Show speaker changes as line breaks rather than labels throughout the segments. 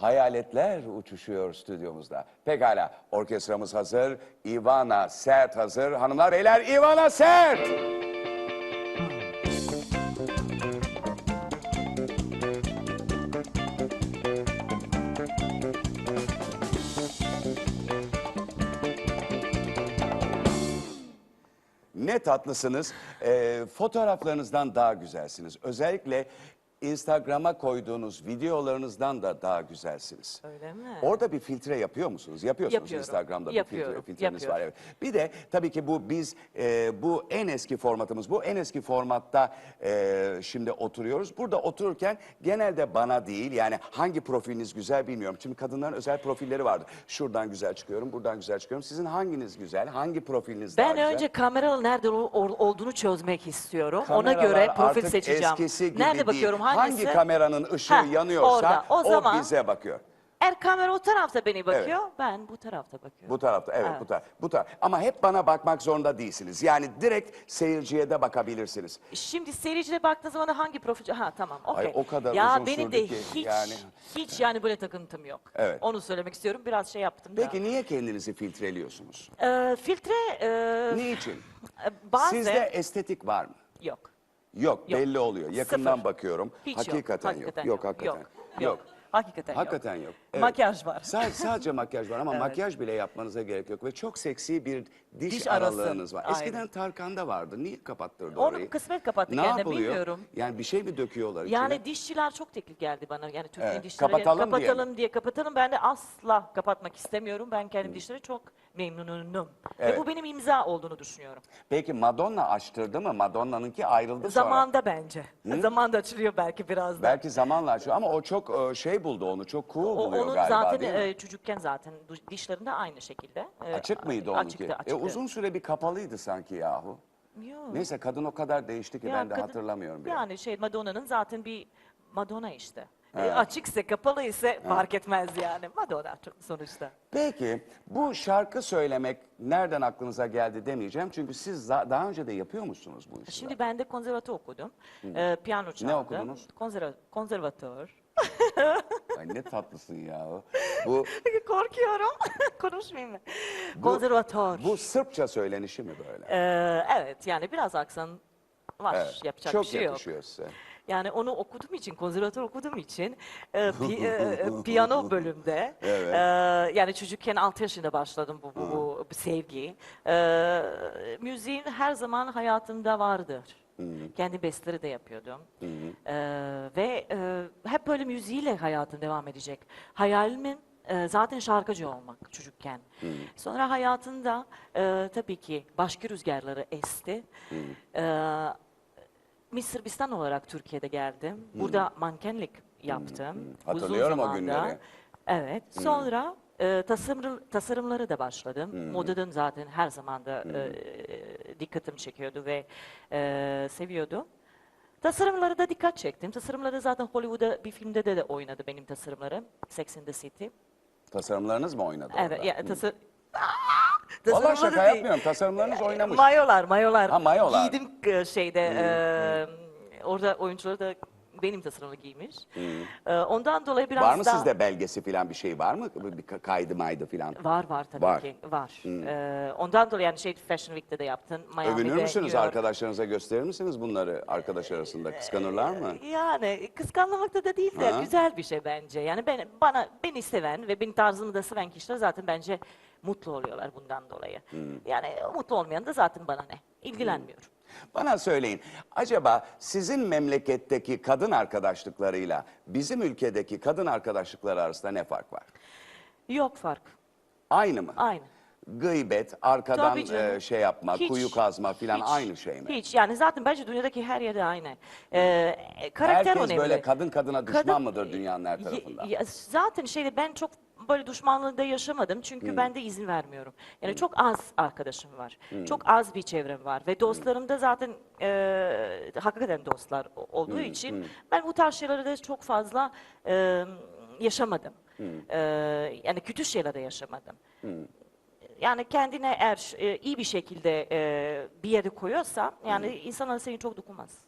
Hayaletler uçuşuyor stüdyomuzda. Pekala, orkestramız hazır. Ivana Sert hazır. Hanımlar beyler, Ivana Sert! Ne tatlısınız. Ee, fotoğraflarınızdan daha güzelsiniz. Özellikle Instagram'a koyduğunuz videolarınızdan da daha güzelsiniz.
Öyle mi?
Orada bir filtre yapıyor musunuz? Yapıyorsunuz
Yapıyorum.
Instagram'da bir
Yapıyorum,
filtre, filtreniz var.
yapıyorum.
Evet. Bir de tabii ki bu biz e, bu en eski formatımız. Bu en eski formatta e, şimdi oturuyoruz. Burada otururken genelde bana değil yani hangi profiliniz güzel bilmiyorum. Şimdi kadınların özel profilleri vardır. Şuradan güzel çıkıyorum, buradan güzel çıkıyorum. Sizin hanginiz güzel? Hangi profiliniz daha
Ben
güzel?
önce kameralı nerede ol- ol- olduğunu çözmek istiyorum. Ona
Kameralar
göre profil
artık
seçeceğim.
eskisi gibi
nerede
değil.
bakıyorum hangisi?
Hangi kameranın ışığı
Ha,
yanıyorsa
orada. O
o,
zaman-
bize bakıyor.
Eğer kamera o tarafta beni bakıyor, ben bu tarafta bakıyorum.
Bu tarafta evet,
Evet.
bu taraf. Bu taraf. Ama hep bana bakmak zorunda değilsiniz. Yani direkt seyirciye de bakabilirsiniz.
Şimdi seyircide baktığı zaman da hangi profil... Ha tamam, okey.
o kadar
ya
uzun
benim
sürdü
de
ki
hiç,
yani.
hiç yani böyle takıntım yok.
Evet.
Onu söylemek istiyorum. Biraz şey yaptım da.
Peki niye kendinizi filtreliyorsunuz?
Ee, filtre e,
Niçin?
bazen...
Sizde estetik var mı?
Yok.
Yok,
Yok.
belli oluyor. Yakından
Sıfır.
bakıyorum.
Hiç
hakikaten yok.
Hakikaten
Yok, hakikaten.
Yok. yok. Hakikaten,
Hakikaten yok. Evet.
Makyaj var.
Sadece, sadece makyaj var ama
Evet.
makyaj bile yapmanıza gerek yok ve çok seksi bir diş,
Diş arası.
aralığınız var.
Aynen.
Eskiden Tarkan'da vardı. Niye kapattırdı
Onu
orayı?
kısmet kapattı
ne
kendine,
yapılıyor?
bilmiyorum.
Yani bir şey mi döküyorlar içine?
Yani dişçiler çok teklif geldi bana. Yani Türkiye'nin
Evet,
dişleri
kapatalım diye
kapatalım diye, kapatalım. Ben de asla kapatmak istemiyorum. Ben kendi dişleri çok memnunum.
Evet.
Ve bu benim imza olduğunu düşünüyorum.
Peki Madonna açtırdı mı? Madonna'nınki ayrıldı.
Zamanda bence. Zamanda açılıyor belki biraz da.
Belki zamanla açıyor ama o çok e, şey buldu onu, çok cool
O,
buluyor
onun
galiba
zaten
değil mi?
e, çocukken zaten du- dişlerinde aynı şekilde. e,
Açık mıydı onunki?
Açıktı,
E,
açıktı.
uzun süre bir kapalıydı sanki yahu.
Yok.
Neyse kadın o kadar değişti ki
Ya
ben de
kadın-
hatırlamıyorum bile.
Yani şey Madonna'nın zaten bir Madonna işte. E,
Evet.
açıksa kapalı ise fark etmez yani. Madonna çok- sonuçta.
Peki bu şarkı söylemek nereden aklınıza geldi demeyeceğim. Çünkü siz za- daha önce de yapıyor musunuz bu işi?
Şimdi ben de konservatuvar okudum. Ee, piyano çaldım.
okudunuz?
Konserva konservatör.
Ay ne tatlısın ya. Bu,
Korkuyorum. Konuşmayayım mı? Konservatör.
bu Sırpça söylenişi mi böyle?
Ee, evet yani biraz aksan var.
Evet,
Yapacak
Çok
bir şey yok.
yakışıyor size.
Yani onu okuduğum için, konservatör okuduğum için e, pi- e, piyano bölümde
Evet.
e, yani çocukken 6 yaşında başladım bu, bu, bu, sevgi. E, müziğin her zaman hayatımda vardır. Kendi besteleri de yapıyordum. E, ve e, hep böyle müziğiyle hayatım devam edecek. Hayalimin e, zaten şarkıcı olmak çocukken. Sonra hayatında e, tabii ki başka rüzgarları esti. E, Miss Sırbistan olarak Türkiye'de geldim. Burada mankenlik yaptım.
Hatırlıyorum o günleri.
Evet. Sonra e, tasarım, tasarımları da başladım. Modadan zaten her zaman da e, dikkatimi çekiyordu ve e, seviyordum. Tasarımları da dikkat çektim. Tasarımları zaten Hollywood'da bir filmde de, de oynadı benim tasarımlarım. Sex and the City.
Tasarımlarınız mı oynadı
Evet.
orada?
Ya, tasar
Vallahi
tasarımları
şaka
değil.
yapmıyorum. Tasarımlarınız oynamış.
Mayolar, mayolar.
Ha, mayolar.
Giydim e, şeyde, e, orada oyuncuları da benim tasarımı giymiş. E, ondan dolayı biraz
var mı
daha...
sizde belgesi falan bir şey var mı? Bir ka- kaydı maydı falan.
Var var tabii
Var.
ki, var. E, ondan dolayı yani şey Fashion Week'te de yaptın, Miami'de,
Övünür müsünüz
York.
arkadaşlarınıza gösterir misiniz bunları arkadaş arasında? Kıskanırlar mı?
Yani kıskanmamakta da değil de
Ha?
güzel bir şey bence. Yani ben, bana beni seven ve benim tarzımı da seven kişiler zaten bence mutlu oluyorlar bundan dolayı. Yani mutlu olmayan da zaten bana ne? İlgilenmiyorum.
Bana söyleyin, acaba sizin memleketteki kadın arkadaşlıklarıyla bizim ülkedeki kadın arkadaşlıkları arasında ne fark var?
Yok fark.
Aynı mı?
Aynı.
Gıybet, arkadan
Tabii canım.
e, şey yapma,
Hiç,
kuyu kazma filan
hiç,
aynı şey mi?
Hiç. Yani zaten bence dünyadaki her yerde aynı. Ee, karakter
Herkes
önemli.
böyle kadın kadına düşman
Kadın-
mıdır dünyanın her tarafından?
ya zaten şeyde ben çok böyle düşmanlığı yaşamadım. Çünkü ben de izin vermiyorum. Yani çok az arkadaşım var. Çok az bir çevrem var. Ve dostlarım da zaten e, hakikaten dostlar olduğu için ben bu tarz şeyleri de çok fazla e, yaşamadım. E, yani kötü şeyler de yaşamadım. Yani kendine eğer e, iyi bir şekilde e, bir yere koyuyorsa yani insanlar seni çok dokunmaz.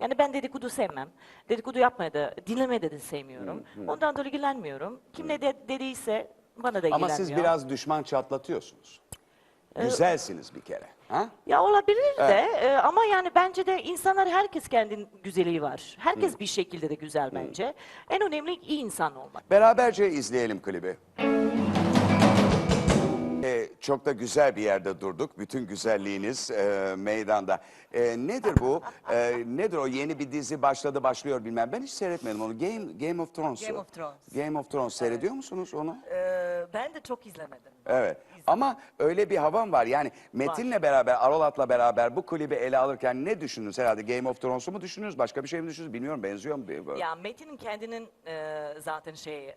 Yani ben dedikodu sevmem. Dedikodu yapmayı da, dinlemeyi de, de sevmiyorum. Ondan dolayı ilgilenmiyorum. Kim ne de, dediyse bana da
Ama
ilgilenmiyor.
siz biraz düşman çatlatıyorsunuz. Güzelsiniz bir kere. Ha?
Ya olabilir de e, ama yani bence de insanlar herkes kendinin güzelliği var. Herkes bir şekilde de güzel bence. En önemli iyi insan olmak.
Beraberce izleyelim klibi. Ee, çok da güzel bir yerde durduk. Bütün güzelliğiniz e, meydanda. E, nedir bu? E, nedir o yeni bir dizi başladı başlıyor bilmem. Ben hiç seyretmedim onu. Game Game of Thrones.
Game of Thrones.
Game of Thrones seyrediyor musunuz onu?
Ee, ben de çok izlemedim.
Evet. Ama öyle bir havam var. Yani Metin'le beraber, Arolat'la beraber bu klibi ele alırken ne düşündünüz? Herhalde Game of Thrones'u mu düşündünüz? Başka bir şey mi düşündünüz? Bilmiyorum. Benziyor mu? Böyle?
Ya Metin'in kendinin e, zaten şey e,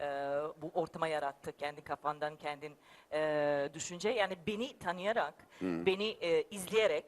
bu ortama yarattı. Kendi kafandan kendin e, düşünce. Yani beni tanıyarak, beni e, izleyerek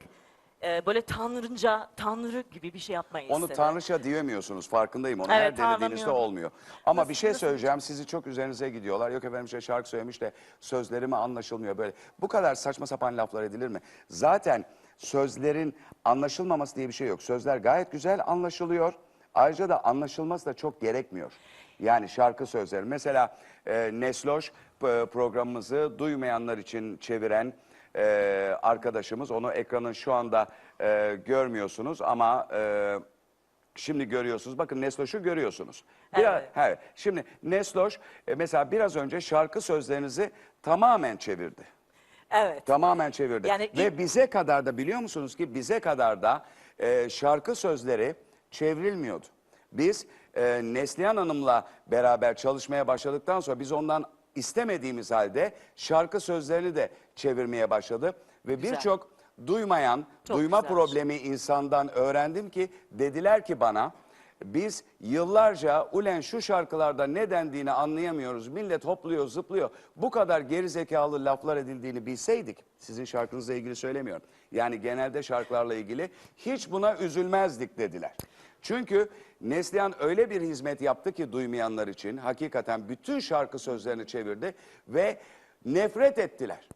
e, böyle tanrınca, tanrı gibi bir şey yapmayı
Onu
istedi.
tanrıça diyemiyorsunuz farkındayım onu
Evet,
her denediğinizde olmuyor. Ama
Nasıl-
bir şey
nasıl-
söyleyeceğim sizi çok üzerinize gidiyorlar. Yok efendim işte şarkı söylemiş de sözlerime anlaşılmıyor böyle. Bu kadar saçma sapan laflar edilir mi? Zaten sözlerin anlaşılmaması diye bir şey yok. Sözler gayet güzel anlaşılıyor. Ayrıca da anlaşılması da çok gerekmiyor. Yani şarkı sözleri. Mesela e, Nesloş e, programımızı duymayanlar için çeviren e, arkadaşımız. Onu ekranın şu anda e, görmüyorsunuz ama e, şimdi görüyorsunuz. Bakın Nesloş'u görüyorsunuz. Biraz,
Evet.
evet. Şimdi Nesloş e, mesela biraz önce şarkı sözlerinizi tamamen çevirdi.
Evet.
Tamamen çevirdi.
Yani
Ve
ilk-
bize kadar da biliyor musunuz ki bize kadar da e, şarkı sözleri çevrilmiyordu. Biz e, Neslihan Hanım'la beraber çalışmaya başladıktan sonra biz ondan istemediğimiz halde şarkı sözlerini de çevirmeye başladı. Ve birçok duymayan,
Çok
duyma
güzel.
problemi insandan öğrendim ki dediler ki bana biz yıllarca ulen şu şarkılarda ne dendiğini anlayamıyoruz. Millet hopluyor, zıplıyor. Bu kadar gerizekalı laflar edildiğini bilseydik, sizin şarkınızla ilgili söylemiyorum. Yani genelde şarkılarla ilgili hiç buna üzülmezdik dediler. Çünkü Neslihan öyle bir hizmet yaptı ki duymayanlar için hakikaten bütün şarkı sözlerini çevirdi ve nefret ettiler.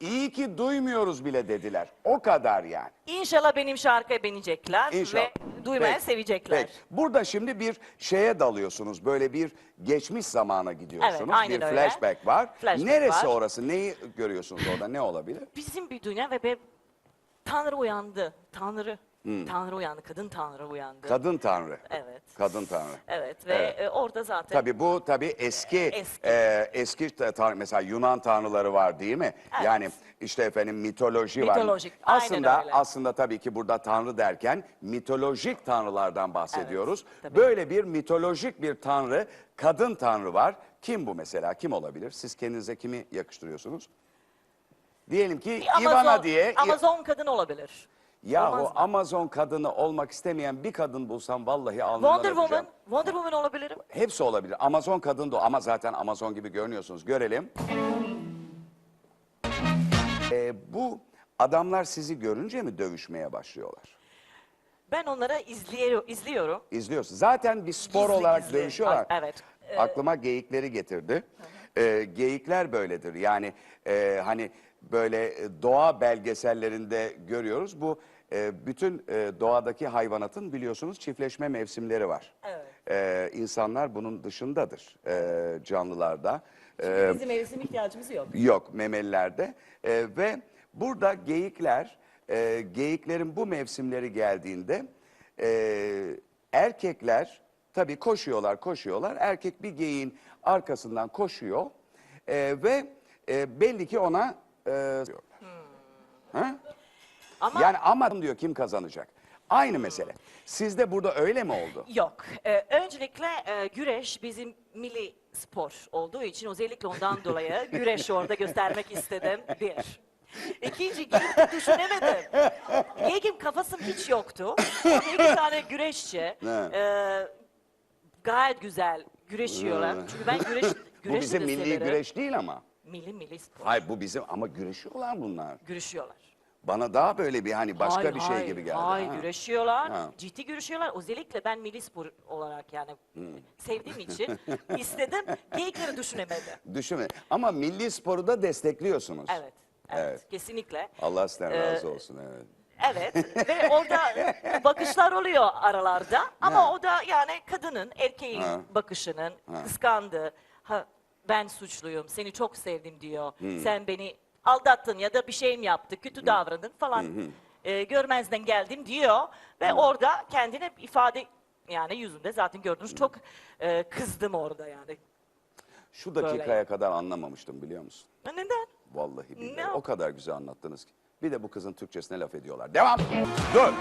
İyi ki duymuyoruz bile dediler. O kadar yani.
İnşallah benim şarkıya beğenecekler
İnşallah.
ve duymaya
Peki,
sevecekler.
peki. Burada şimdi bir şeye dalıyorsunuz. Böyle bir geçmiş zamana gidiyorsunuz.
Evet, aynen
bir
öyle.
flashback var.
Flashback
Neresi
var.
orası? Neyi görüyorsunuz orada? Ne olabilir?
Bizim bir dünya ve be, Tanrı uyandı. Tanrı.
Hmm.
Tanrı uyandı. Kadın Tanrı uyandı.
Kadın tanrı.
Evet.
Kadın tanrı.
Evet ve
Evet.
e, orada zaten
Tabii bu tabii eski
Eski.
e, eski ta- tanrı mesela Yunan tanrıları var değil mi?
Evet.
Yani işte efendim mitoloji var.
Mitolojik, aynen
Aslında
öyle.
aslında tabii ki burada tanrı derken mitolojik tanrılardan bahsediyoruz.
tabii.
Böyle bir mitolojik bir tanrı, kadın tanrı var. Kim bu mesela? Kim olabilir? Siz kendinize kimi yakıştırıyorsunuz? Diyelim ki
bir
Ivana diye
Amazon kadın olabilir.
Yahu
Olmaz mı?
Amazon kadını olmak istemeyen bir kadın bulsam vallahi alnından
Wonder
öpeceğim.
Woman. Wonder Woman olabilirim.
Hepsi olabilir. Amazon kadın da ama zaten Amazon gibi görünüyorsunuz. Görelim. Ee, bu adamlar sizi görünce mi dövüşmeye başlıyorlar?
Ben onlara izliyor, izliyorum.
İzliyorsun. Zaten bir spor
Gizli
olarak
gizli.
dövüşüyorlar.
A- evet.
Aklıma geyikleri getirdi. Ee, geyikler böyledir. Yani e, hani böyle e, doğa belgesellerinde görüyoruz. Bu e, bütün e, doğadaki hayvanatın biliyorsunuz çiftleşme mevsimleri var.
Evet.
İnsanlar bunun dışındadır e, canlılarda. Ee,
Bizim mevsim ihtiyacımız yok.
Yok memelilerde. Ve burada geyikler, e, geyiklerin bu mevsimleri geldiğinde e, erkekler tabii koşuyorlar koşuyorlar. Erkek bir geyiğin arkasından koşuyor e, ve e, belli ki ona e, ha?
Ama
yani ama diyor kim kazanacak? Aynı mesele. Sizde burada öyle mi oldu?
yok. Ee, öncelikle e, güreş bizim milli spor olduğu için özellikle ondan dolayı güreş orada göstermek istedim. Bir. İkinci geyik düşünemedim. Geyikin kafasım hiç yoktu. Orada iki tane güreşçi
Evet.
e, gayet güzel güreşiyorlar. Çünkü ben güreş,
Bu
güreş
bizim milli
severim.
güreş değil ama.
Milli milli spor.
Hayır bu bizim ama güreşiyorlar bunlar.
Güreşiyorlar.
Bana daha böyle bir hani başka
Hayır,
bir şey
hayır,
gibi geldi.
Hayır
ha.
güreşiyorlar.
Ha.
Ciddi güreşiyorlar. Özellikle ben milli spor olarak yani
Hmm.
sevdiğim için istedim. Geyikleri düşünemedim.
Düşünme. Ama milli sporu da destekliyorsunuz.
Evet, evet,
Evet.
kesinlikle.
Allah sizden
Ee,
razı olsun. Evet.
Evet ve orada bakışlar oluyor aralarda ama o da yani kadının erkeğin bakışının kıskandı. Ha, ben suçluyum seni çok sevdim diyor. Sen beni aldattın ya da bir şey mi yaptı kötü davrandın falan e, görmezden geldim diyor. Ve orada kendine ifade yani yüzünde zaten gördünüz çok e, kızdım orada yani.
Şu dakikaya
Böyle.
kadar anlamamıştım biliyor musun?
Neden?
Vallahi billahi.
Ne?
O kadar güzel anlattınız ki. Bir de bu kızın Türkçesine laf ediyorlar. Devam. Dur.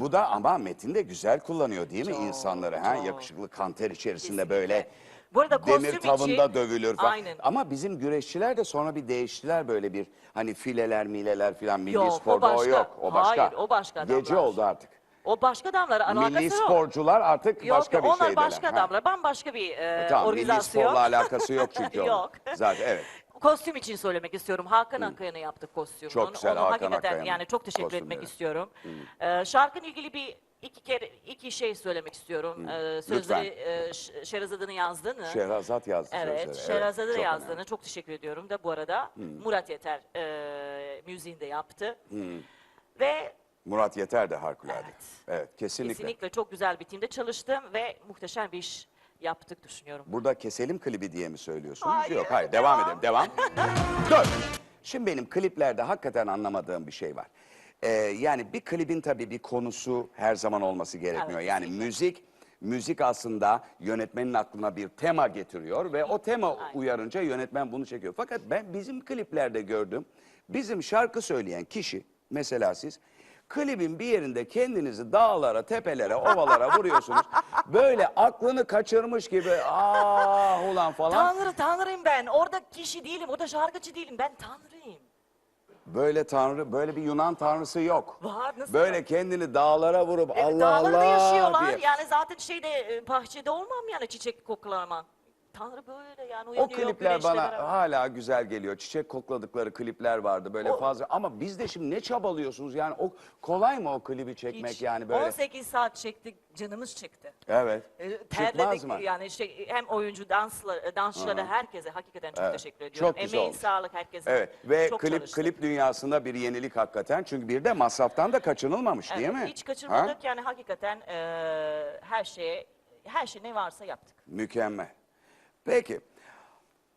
Bu da ama Metin de güzel kullanıyor değil mi insanları? Ha? Yakışıklı kanter içerisinde böyle
Bu arada kostüm
demir tavında
için-
dövülür falan.
Aynen.
Ama bizim güreşçiler de sonra bir değiştiler böyle bir hani fileler mileler filan milli
Yok, o
sporda o,
başka.
yok. O başka.
Hayır, o başka
Gece
adamlar.
oldu artık.
O başka adamlar alakası
Milli sporcular artık
Yok,
başka bir
onlar
şeydeler.
başka adamlar. Bambaşka bir e,
Tamam milli
organizasyon.
sporla alakası yok çünkü onun.
Yok.
Zaten evet.
Kostüm için söylemek istiyorum. Hakan Akayan'a yaptık kostümünü.
Çok güzel,
Onu
Hakan
hakikaten yani çok teşekkür
kostümleri.
etmek istiyorum. Ee, şarkıyla ilgili bir iki kere iki şey söylemek istiyorum. Ee, sözleri e, Şehrazad'ın yazdığını.
Şehrazat yazdı
Evet,
sözleri.
Şehrazad'ın
çok
yazdığını
önemli.
çok teşekkür ediyorum da bu arada Murat Yeter e, müziğini de yaptı. Ve
Murat Yeter de harikulade. Evet,
Evet.
kesinlikle.
kesinlikle çok güzel bir timde çalıştım ve muhteşem bir iş yaptık düşünüyorum.
Burada keselim klibi diye mi söylüyorsunuz?
Hayır,
Yok hayır devam
devam.
edelim devam. Dur. Şimdi benim kliplerde hakikaten anlamadığım bir şey var. Ee, yani bir klibin tabii bir konusu her zaman olması gerekmiyor.
Evet,
yani müzik müzik aslında yönetmenin aklına bir tema getiriyor ve o tema uyarınca yönetmen bunu çekiyor. Fakat ben bizim kliplerde gördüm. Bizim şarkı söyleyen kişi mesela siz klibin bir yerinde kendinizi dağlara, tepelere, ovalara vuruyorsunuz. Böyle aklını kaçırmış gibi ah ulan falan.
Tanrı, tanrıyım ben. Orada kişi değilim, orada şarkıcı değilim. Ben tanrıyım.
Böyle tanrı, böyle bir Yunan tanrısı yok.
Var, nasıl
Böyle
yok?
kendini dağlara vurup
Evet,
Allah
dağlarda
Allah
yaşıyorlar.
diye.
Yani zaten şeyde e, bahçede olmam yani çiçek koklamam. Tanrı böyle yani
O
uyanıyor
klipler
güneşle
bana
beraber.
hala güzel geliyor. Çiçek kokladıkları klipler vardı böyle
O-
fazla. Ama biz de şimdi ne çabalıyorsunuz yani o kolay mı o klibi çekmek
Hiç.
yani böyle?
18 saat çektik, canımız çıktı.
Evet.
E,
Çıkmaz mı?
yani şey, hem oyuncu, dansçıları, dansçıları herkese hakikaten çok
Evet.
teşekkür ediyorum.
Çok güzel
Emeğin
olmuş.
sağlık herkese.
Evet ve
Çok
klip
çalıştık.
klip dünyasında bir yenilik hakikaten. Çünkü bir de masraftan da kaçınılmamış değil
Evet,
mi?
Hiç kaçırmadık
Ha?
yani hakikaten e, her şeye, her şey ne varsa yaptık.
Mükemmel. Peki.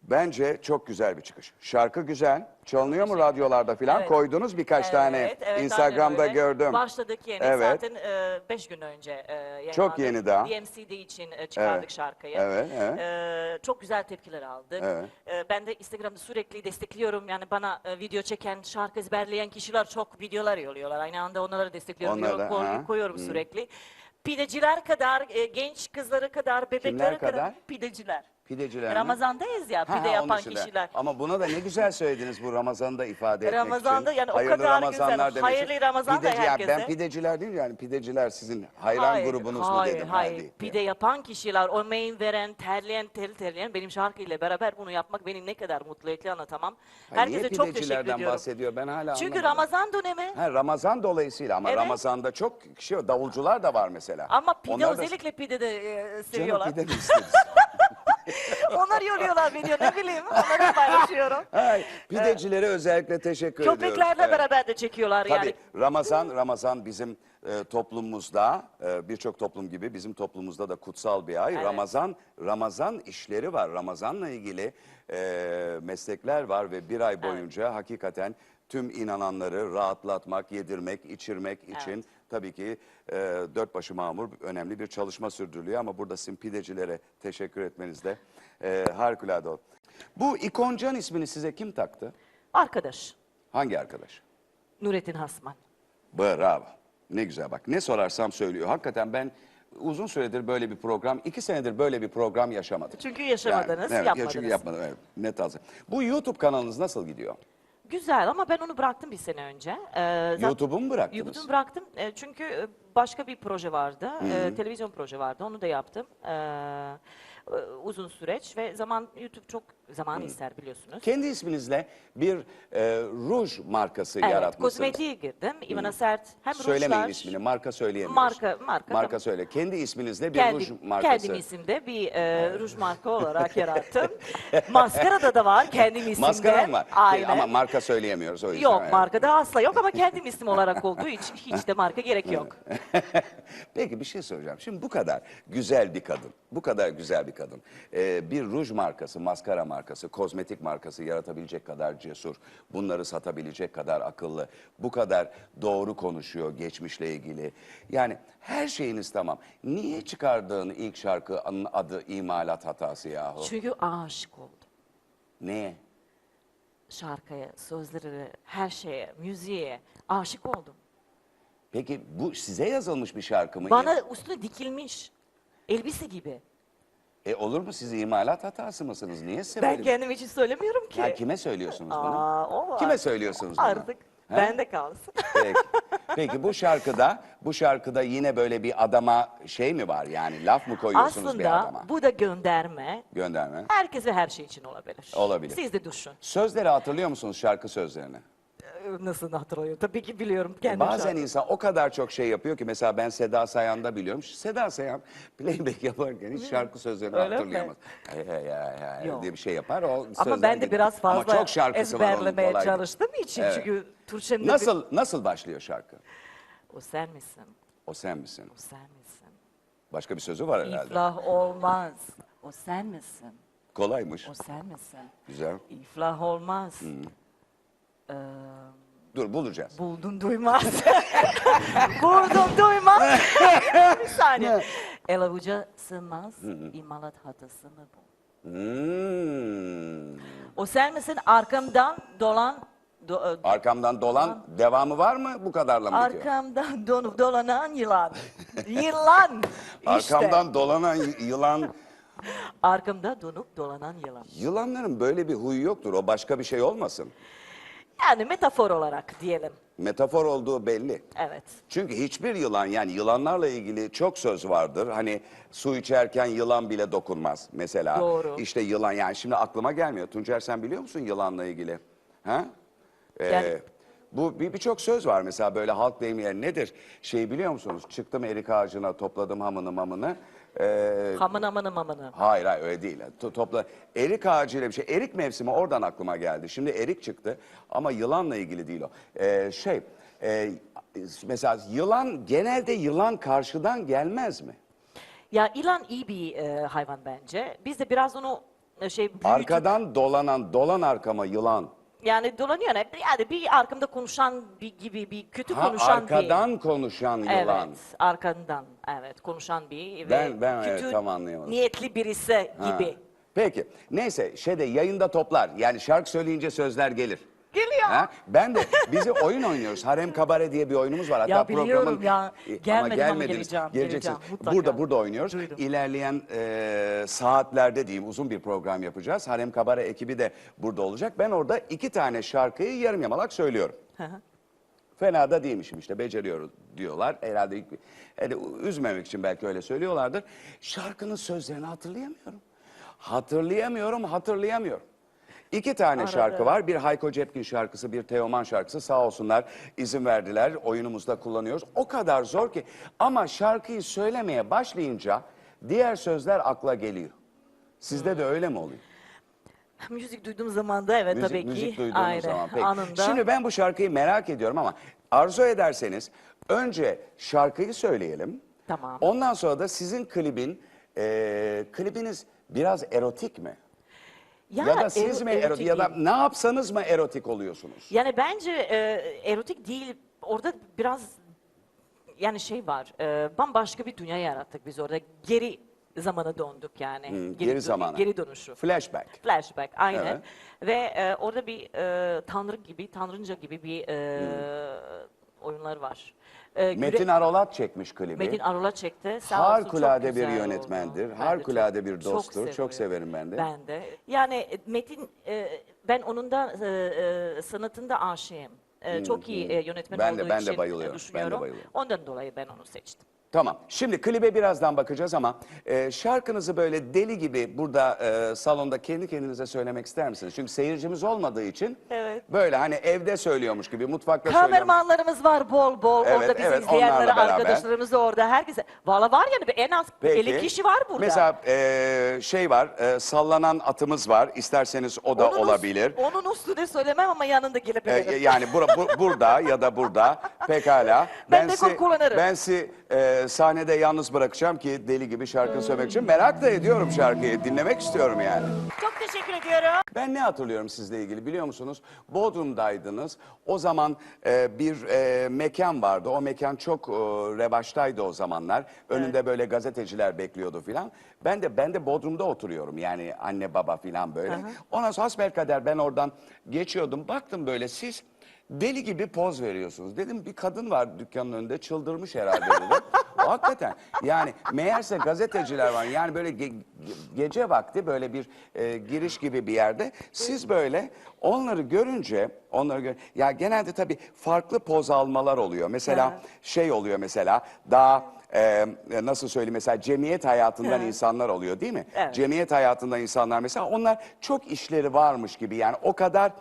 Bence çok güzel bir çıkış. Şarkı güzel. Çalınıyor mu radyolarda falan?
Evet.
Koydunuz birkaç tane. Instagram'da
aynen öyle.
gördüm.
Başladık yeni
Evet.
zaten e, beş gün önce e, yayınlandı.
Çok yeni daha.
DMCD için e, çıkardık
Evet.
şarkıyı.
Evet, evet.
E, çok güzel tepkiler aldık.
Evet.
E, ben de Instagram'da sürekli destekliyorum. Yani bana e, video çeken, şarkı ezberleyen kişiler çok videolar yolluyorlar. Aynı anda onları destekliyorum.
Onları da,
koy- koyuyorum sürekli. Pideciler kadar, e, genç kızları kadar, bebeklere kadar,
kadar?
pideciler.
Pideciler?
Ramazandayız ya, pide yapan kişiler.
Ama buna da ne güzel söylediniz bu Ramazan'ı da ifade etmek
Ramazan'da
için.
yani o
Hayırlı
kadar
Ramazanlar
güzel.
demek için.
Hayırlı Ramazan da
Pideci,
herkese.
Ben pideciler değil yani pideciler sizin hayran
Hayır,
grubunuz mu
hayır,
dedim.
Hayır,
Hadi.
Pide yapan kişiler, o emeğin veren, terleyen, ter terleyen benim şarkıyla beraber bunu yapmak beni ne kadar mutlu etti anlatamam.
Ha, niye
Herkese çok teşekkür
pidecilerden
ediyorum.
bahsediyor ben hala
Çünkü
anlamadım.
Ramazan dönemi
Ha, Ramazan dolayısıyla ama
Evet.
Ramazan'da çok kişi var, davulcular da var mesela.
ama pide
Onlar da-
özellikle pide de e,
Canım
seviyorlar.
pide mi istediniz?
Onlar yolluyorlar video ne bileyim onları paylaşıyorum.
Hay, pidecilere özellikle teşekkür ediyoruz.
Köpeklerle
Evet.
beraber de çekiyorlar
Tabii
yani.
Ramazan Ramazan bizim e, toplumumuzda e, birçok toplum gibi bizim toplumumuzda da kutsal bir ay.
Evet.
Ramazan Ramazan işleri var. Ramazanla ilgili e, meslekler var ve bir ay boyunca hakikaten tüm inananları rahatlatmak, yedirmek, içirmek için tabii ki e, dört başı mamur önemli bir çalışma sürdürülüyor ama burada sizin pidecilere teşekkür etmeniz de e, harikulade oldu. Bu İkoncan ismini size kim taktı?
Arkadaş
Hangi arkadaş?
Nurettin Hasman.
Bravo. Ne güzel bak. Ne sorarsam söylüyor. Hakikaten ben uzun süredir böyle bir program, iki senedir böyle bir program yaşamadım.
Çünkü yaşamadınız,
evet,
yapmadınız.
Çünkü yapmadım. Evet, net hazır. Bu YouTube kanalınız nasıl gidiyor?
Güzel ama ben onu bıraktım bir sene önce. Ee, zaten-
YouTube'u mu bıraktınız?
YouTube'u bıraktım E, çünkü başka bir proje vardı, e, televizyon proje vardı, onu da yaptım. E, e, uzun süreç ve zaman YouTube çok zaman ister biliyorsunuz.
Kendi isminizle bir e, ruj markası
Evet,
yaratmışsınız.
kozmetiğe girdim. Ivana Sert hem
Söylemeyin
rujlar,
ismini, marka söyleyemiyoruz.
Marka- marka,
Marka söyle. Kendi isminizle bir
kendi,
ruj markası.
kendim isimde bir e, ruj marka olarak yarattım. Maskarada da var kendim isimde.
Maskara mı var?
Aynen.
Ama marka söyleyemiyoruz o yüzden.
Yok markada asla yok ama kendim isim olarak olduğu için hiç de marka gerek yok.
Peki bir şey soracağım. Şimdi bu kadar güzel bir kadın, bu kadar güzel bir kadın, e, bir ruj markası, maskara markası, kozmetik markası yaratabilecek kadar cesur, bunları satabilecek kadar akıllı, bu kadar doğru konuşuyor geçmişle ilgili. Yani her şeyiniz tamam. Niye çıkardığın ilk şarkının adı imalat hatası yahu?
Çünkü aşık oldum.
Neye?
Şarkıya, sözlere, her şeye, müziğe aşık oldum.
Peki bu size yazılmış bir şarkı mı?
Bana üstüne dikilmiş. Elbise gibi.
E olur mu siz imalat hatası mısınız? Niye size
Ben
böyle-
kendim için söylemiyorum ki.
Ya kime söylüyorsunuz bunu?
Aa, o var.
Kime söylüyorsunuz bunu?
Artık
Ha?
bende kalsın.
Peki. Peki bu şarkıda bu şarkıda yine böyle bir adama şey mi var yani laf mı koyuyorsunuz bir adama?
Aslında bu da gönderme.
Gönderme.
Herkes ve her şey için olabilir.
Olabilir.
Siz de düşün.
Sözleri hatırlıyor musunuz şarkı sözlerini?
Nasıl hatırlıyorum? Tabii ki biliyorum kendim.
Bazen
şarkı.
insan o kadar çok şey yapıyor ki mesela ben Seda Sayan'da biliyorum. Seda Sayan playback yaparken hiç şarkı sözlerini
Öyle
hatırlayamaz. Hey, hey
Yok.
diye bir şey yapar. O
Ama ben de biraz fazla
Ama çok şarkısı var onun
ezberlemeye
kolay değil.
çalıştığım için
Evet.
çünkü Türkçenin de
Nasıl nasıl başlıyor şarkı?
bir- O sen misin?
O sen misin?
O sen misin?
Başka bir sözü var herhalde.
İflah olmaz. O sen misin?
Kolaymış.
O sen misin?
Güzel.
İflah olmaz. Ee,
Dur bulacağız.
buldun duymaz. Buldum duymaz. bir saniye. El avuca sığmaz. imalat hatası mı bu?
Hmm.
O sen misin arkamdan dolan do- e,
Arkamdan dolan devamı var mı? Bu kadarla mı bitiyor?
arkamdan donup dolanan yılan. yılan. İşte.
Arkamdan dolanan y- yılan.
Arkamda donup dolanan yılan.
Yılanların böyle bir huyu yoktur. O başka bir şey olmasın.
Yani metafor olarak diyelim.
Metafor olduğu belli.
Evet.
Çünkü hiçbir yılan yani yılanlarla ilgili çok söz vardır. Hani su içerken yılan bile dokunmaz mesela.
Doğru.
İşte yılan yani şimdi aklıma gelmiyor. Tuncer sen biliyor musun yılanla ilgili? Ha? Ee,
Yani-
bu bir birçok söz var mesela böyle halk deyimiyle nedir? Şey biliyor musunuz? Çıktım erik ağacına topladım hamını mamını. Ee,
Hamın amını mamını.
Hayır hayır öyle değil. To- topla erik ağacıyla bir şey. Erik mevsimi oradan aklıma geldi. Şimdi erik çıktı ama yılanla ilgili değil o. Ee, şey e, mesela yılan genelde yılan karşıdan gelmez mi?
Ya ilan iyi bir e, hayvan bence. Biz de biraz onu e, şey büyütüp,
Arkadan dolanan dolan arkama yılan.
Yani dolanıyor hep. Yani bir arkamda konuşan bir gibi bir kötü
Ha,
konuşan
arkadan konuşan
bir.
yılan.
Evet, arkandan. Evet, konuşan bir
Ben-
ve
ben evet,
kötü
tam anlayamadım.
niyetli birisi
Ha.
gibi.
Peki neyse şeyde yayında toplar yani şarkı söyleyince sözler gelir.
Geliyor.
Ha? Ben de bizi oyun oynuyoruz. Harem Kabare diye bir oyunumuz var. Hatta
Ya biliyorum
programın
ya.
E,
Gelmedim ama geleceğim,
Geleceksiniz.
geleceğim, mutlaka.
Burada burada oynuyoruz.
Duydum.
İlerleyen e, saatlerde diyeyim uzun bir program yapacağız. Harem Kabare ekibi de burada olacak. Ben orada iki tane şarkıyı yarım yamalak söylüyorum. Fena da değilmişim işte beceriyoruz diyorlar. Herhalde ilk- yani üzmemek için belki öyle söylüyorlardır. Şarkının sözlerini hatırlayamıyorum. Hatırlayamıyorum, hatırlayamıyorum. İki tane şarkı var. Bir Hayko Cepkin şarkısı, bir Teoman şarkısı. Sağ olsunlar izin verdiler. Oyunumuzda kullanıyoruz. O kadar zor ki. Ama şarkıyı söylemeye başlayınca diğer sözler akla geliyor. Sizde de öyle mi oluyor?
Müzik duyduğum zaman da evet
Müzik,
tabii ki.
müzik duyduğunuz
Aynen,
zaman. Peki.
Anında.
Şimdi ben bu şarkıyı merak ediyorum ama arzu ederseniz önce şarkıyı söyleyelim.
Tamam.
Ondan sonra da sizin klibin, e, klibiniz biraz erotik mi? Ya, da siz mi erotik,
erotik
ya da ne yapsanız mı erotik oluyorsunuz?
Yani bence e, erotik değil. Orada biraz yani şey var. e, bambaşka bir dünya yarattık biz orada. Geri zamana döndük yani.
Hmm, geri
dö-
zamana.
Geri dönüşü.
Flashback.
Flashback aynen.
Evet.
Ve e, orada bir e, tanrı gibi, tanrınca gibi bir e, oyunlar var. E,
Hmm. Metin Arolat çekmiş klibi.
Metin Arula çekti. Sağ olsun, çok
Harikulade bir
güzel
yönetmendir.
oldu. Ben de
Harikulade
çok-
bir
çok
dosttur. Çok
seviyorum.
severim ben de.
Ben de. Yani e, Metin, e, ben onun da e, e, sanatında aşığım. E, çok iyi e, yönetmen
Hmm, Ben de-
olduğu
ben de
için
bayılıyorum, ben de
düşünüyorum.
bayılıyorum.
Ondan dolayı ben onu seçtim.
Tamam. Şimdi klibe birazdan bakacağız ama e, şarkınızı böyle deli gibi burada e, salonda kendi kendinize söylemek ister misiniz? Çünkü seyircimiz olmadığı için
Evet.
böyle hani evde söylüyormuş gibi mutfakta söylüyormuş.
Kameramanlarımız var bol bol.
Evet,
orada bizi
evet,
izleyenler,
onlarla beraber.
arkadaşlarımız da orada. Herkese. Valla var yani en az 50 kişi var burada.
Mesela e, şey var, e, sallanan atımız var. İsterseniz o da
üst-
olabilir.
onun üstüne söylemem ama yanında
E,
gelebilirim.
yani bura- bu- burada ya da burada pekala.
Ben de
sizi-
kullanırım.
Ben sizi e, sahnede yalnız bırakacağım ki deli gibi şarkı söylemek için. Merak da ediyorum şarkıyı. Dinlemek istiyorum yani.
Çok teşekkür ediyorum.
Ben ne hatırlıyorum sizle ilgili biliyor musunuz? Bodrum'daydınız. O zaman e, bir e, mekan vardı. O mekan çok e, revaçtaydı o zamanlar. Önünde böyle gazeteciler bekliyordu filan. Ben de ben de Bodrum'da oturuyorum. Yani anne baba filan böyle. Ondan sonra hasbelkader ben oradan geçiyordum. Baktım böyle siz deli gibi poz veriyorsunuz. Dedim bir kadın var dükkanın önünde çıldırmış herhalde dedim. Hakikaten yani meğerse gazeteciler var. Yani böyle ge- ge- gece vakti böyle bir e, giriş gibi bir yerde siz böyle onları görünce onları gör ya genelde tabii farklı poz almalar oluyor. Mesela şey oluyor mesela daha e, nasıl söyleyeyim mesela cemiyet hayatından insanlar oluyor değil mi?
Evet.
Cemiyet hayatından insanlar mesela onlar çok işleri varmış gibi yani o kadar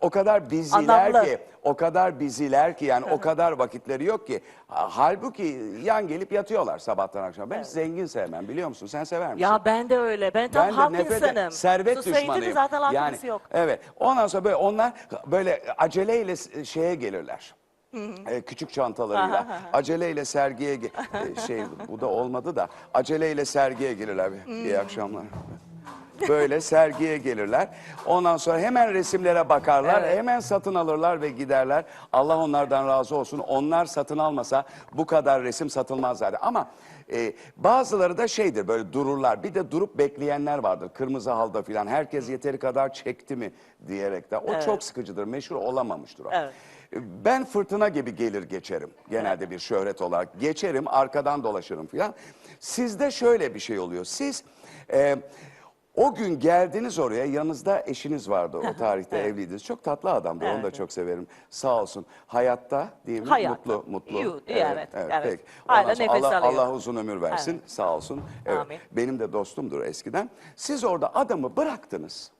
o kadar biziler
Anlamlı.
ki o kadar biziler ki yani o kadar vakitleri yok ki. Ha- Halbuki yan gelip yatıyorlar sabahtan akşama. Ben zengin sevmem biliyor musun? Sen sever misin?
Ya ben de öyle. Ben tam
ben
halk
nefret
insanım.
servet
Society'de
düşmanıyım.
zaten
yani,
yok.
Evet. Ondan sonra böyle onlar böyle aceleyle şeye gelirler. Ee, küçük çantalarıyla aceleyle sergiye e, şey bu da olmadı da aceleyle sergiye gelirler. İyi akşamlar. Böyle sergiye gelirler. Ondan sonra hemen resimlere bakarlar.
Evet.
Hemen satın alırlar ve giderler. Allah onlardan razı olsun. Onlar satın almasa bu kadar resim satılmaz zaten. Ama e, bazıları da şeydir böyle dururlar. Bir de durup bekleyenler vardır. Kırmızı halda filan. Herkes yeteri kadar çekti mi diyerek de. O çok sıkıcıdır. Meşhur olamamıştır o.
Evet.
Ben fırtına gibi gelir geçerim. Genelde bir şöhret olarak. Geçerim, arkadan dolaşırım filan. Sizde şöyle bir şey oluyor. Siz e, o gün geldiniz oraya, yanınızda eşiniz vardı. O tarihte evliydiniz. Çok tatlı adamdı, onu da
Evet.
çok severim. Sağ olsun. Hayatta değil mi?
Hayatta.
Mutlu, mutlu.
You- evet, evet.
peki.
Hala
Ondan sonra
nefes
Allah,
alıyor.
Allah uzun ömür versin.
Evet.
Sağ olsun. Evet.
Amin.
Benim de dostumdur eskiden. Siz orada adamı bıraktınız.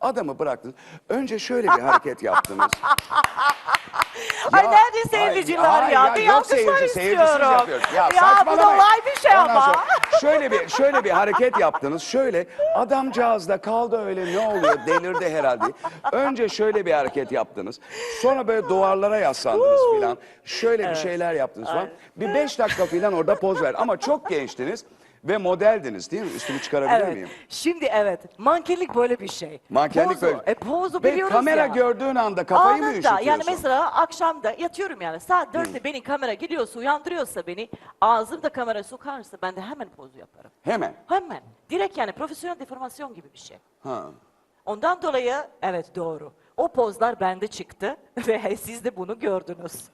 Adamı bıraktınız. Önce şöyle bir hareket yaptınız.
Ay
Ya,
nerede seyirciler
hayır,
ya?
hayır,
Bir
yok seyircisiz
istiyorum.
yapıyoruz. Ya,
Ya bu
saçmalamayın.
olay bir şey
Ondan
ama.
sonra şöyle bir şöyle bir hareket yaptınız. Şöyle adamcağız da kaldı öyle ne oluyor delirdi herhalde. Önce şöyle bir hareket yaptınız. Sonra böyle duvarlara yaslandınız filan. Şöyle bir şeyler yaptınız falan. Bir beş dakika filan orada poz ver. Ama çok gençtiniz ve modeldiniz değil mi? Üstümü çıkarabilir
Evet.
miyim?
Şimdi evet. Mankenlik böyle bir şey.
Mankenlik
pozu,
böyle.
E, pozu
Ve
biliyoruz
kamera
ya.
gördüğün anda kafayı mı
Anında
üşütüyorsun?
yani mesela akşamda yatıyorum yani saat dörtte beni kamera geliyorsa uyandırıyorsa beni ağzımda kamera sokarsa ben de hemen pozu yaparım.
Hemen.
Hemen. Direkt yani profesyonel deformasyon gibi bir şey.
Ha.
Ondan dolayı evet doğru. O pozlar bende çıktı ve siz de bunu gördünüz.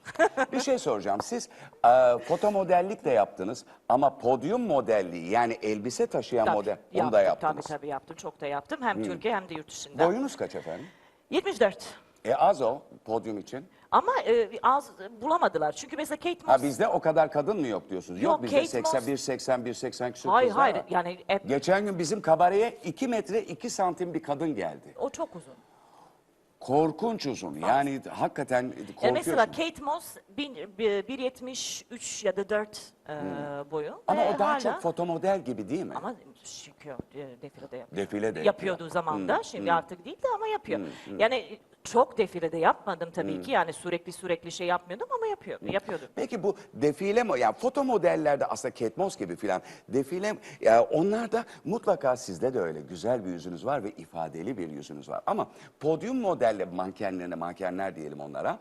Bir şey soracağım. Siz e, foto modellik de yaptınız ama podyum modelliği yani elbise taşıyan
Tabii,
model onu
yaptım,
da yaptınız.
Tabii tabii yaptım. Çok da yaptım. Hem Türkiye hem de yurt dışında.
Boyunuz kaç efendim?
74.
E az o podyum için.
Ama e, az bulamadılar. Çünkü mesela Kate Moss...
Ha bizde o kadar kadın mı yok diyorsunuz? Yok,
Yok,
bizde
Kate
81, 81, 80 küsur
hayır
kızlar
hayır
var.
yani hep,
Geçen gün bizim kabareye 2 metre 2 santim bir kadın geldi.
o çok uzun.
Korkunç uzun. Yani hakikaten korkuyorsun.
Yani mesela Kate Moss bin- bir- 1.73 ya da 4 e, boyu.
Ama
Ve
o daha
hala-
çok foto model gibi değil mi?
Ama çünkü e, defilede yapıyor.
Defile de yapıyor.
Yapıyordu zamanda. Şimdi artık değil de ama yapıyor. Yani çok defilede yapmadım tabii ki. Yani sürekli sürekli şey yapmıyordum ama yapıyordu. Yapıyordum.
Peki bu defile mi? Yani foto modellerde aslında Kate Moss gibi filan defile ya onlar da mutlaka sizde de öyle güzel bir yüzünüz var ve ifadeli bir yüzünüz var. Ama podyum modelle mankenlerine mankenler diyelim onlara.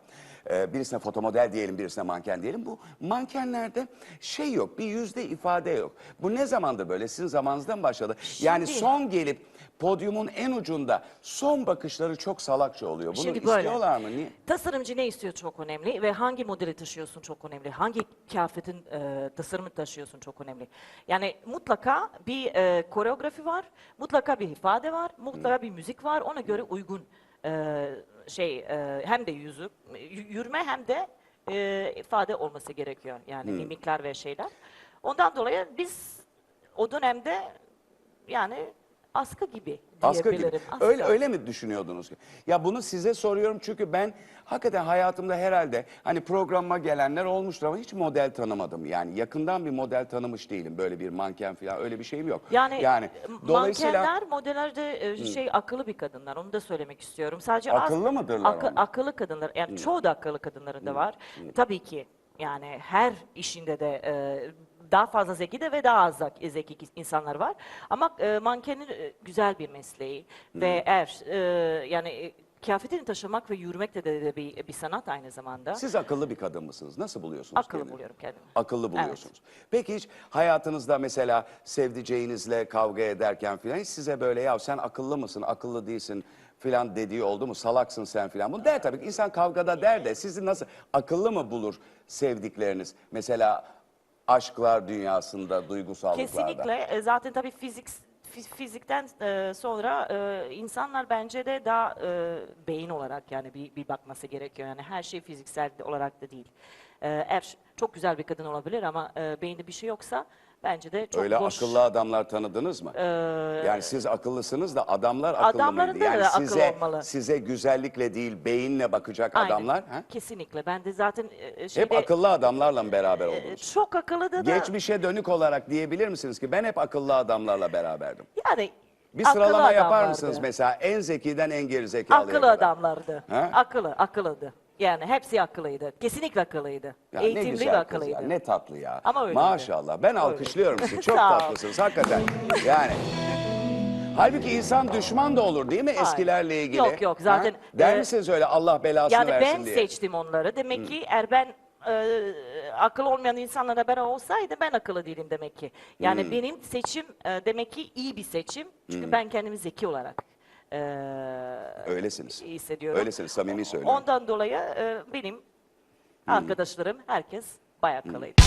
Ee, birisine foto model diyelim, birisine manken diyelim. Bu mankenlerde şey yok, bir yüzde ifade yok. Bu ne zamandır böyle? Sizin zamanınızda mı başladı? Yani
Şimdi-
son gelip podyumun en ucunda son bakışları çok salakça oluyor. Bunu
Şimdi böyle.
istiyorlar mı? Niye?
Tasarımcı ne istiyor çok önemli ve hangi modeli taşıyorsun çok önemli. Hangi kıyafetin e, tasarımı taşıyorsun çok önemli. Yani mutlaka bir e, koreografi var, mutlaka bir ifade var, mutlaka bir müzik var. Ona göre uygun e, şey e, hem de yüzü, y- yürüme hem de e, ifade olması gerekiyor. Yani mimikler ve şeyler. Ondan dolayı biz o dönemde yani askı gibi
Askı gibi.
diyebilirim. Askı.
Öyle, öyle mi düşünüyordunuz? ki? Ya bunu size soruyorum çünkü ben hakikaten hayatımda herhalde hani programa gelenler olmuştur ama hiç model tanımadım. Yani yakından bir model tanımış değilim. Böyle bir manken falan öyle bir şeyim yok.
Yani,
yani dolayısıyla
mankenler, modeller de e, şey akıllı bir kadınlar. Onu da söylemek istiyorum. Sadece az-
Akıllı mıdırlar
akı-
onlar?
akıllı kadınlar. Yani çoğu da akıllı kadınların da var. Tabii ki yani her işinde de e, daha fazla zeki de ve daha az zek- zeki insanlar var. Ama e, mankenin e, güzel bir mesleği ve eğer e, yani e, kıyafetini taşımak ve yürümek de, de, de bir, bir sanat aynı zamanda.
siz akıllı bir kadın mısınız? Nasıl buluyorsunuz
Akıllı
kendinizi?
buluyorum kendimi.
Akıllı
Evet.
buluyorsunuz. Peki hiç hayatınızda mesela sevdiceğinizle kavga ederken filan hiç size böyle ya sen akıllı mısın, akıllı değilsin filan dediği oldu mu? Salaksın sen filan. Bunu der tabii ki. İnsan kavgada der de sizi nasıl akıllı mı bulur sevdikleriniz? Mesela aşklar dünyasında, duygusallıklarda.
Kesinlikle. E, Zaten tabii fizik fi- fizikten e, sonra e, insanlar bence de daha e, beyin olarak yani bir, bir bakması gerekiyor. Yani her şey fiziksel olarak da değil. E, eğer çok güzel bir kadın olabilir ama e, beyinde bir şey yoksa bence de çok
Öyle
boş.
akıllı adamlar tanıdınız mı? yani siz akıllısınız da adamlar akıllı mıydı?
da
Yani
akıllı
size,
olmalı.
size güzellikle değil beyinle bakacak
Aynen.
adamlar. Ha?
Kesinlikle. Ben de zaten e,
Hep
şeyde,
akıllı adamlarla mı beraber
e,
oldunuz?
çok akıllı da da
Geçmişe dönük olarak diyebilir misiniz ki ben hep akıllı adamlarla beraberdim?
yani
Bir
akıllı
sıralama yapar
adamlardı.
mısınız mesela en zekiden en gerizekalıya
Akıllı
kadar?
adamlardı.
Ha?
Akıllı, akıllıydı. Yani hepsi akıllıydı. Kesinlikle akıllıydı.
Ya ne
Eğitimli ve
güzel kız ya,
akıllıydı.
ne tatlı ya.
Ama öyleydi.
Maşallah ben alkışlıyorum sizi çok
Sağ ol.
tatlısınız hakikaten. Yani Halbuki insan düşman da olur değil mi eskilerle ilgili?
Yok, yok, zaten?
Der
e,
misiniz öyle Allah belasını
Yani
versin
ben
diye?
seçtim onları. Demek ki eğer ben e, akıl olmayan insanlara beraber olsaydı ben akıllı değilim demek ki. Yani benim seçim e, demek ki iyi bir seçim. Çünkü ben kendimi zeki olarak e,
Öylesiniz.
hissediyorum.
Öylesiniz samimi söylüyorum.
Ondan dolayı e, benim arkadaşlarım herkes bayağı akıllıydı.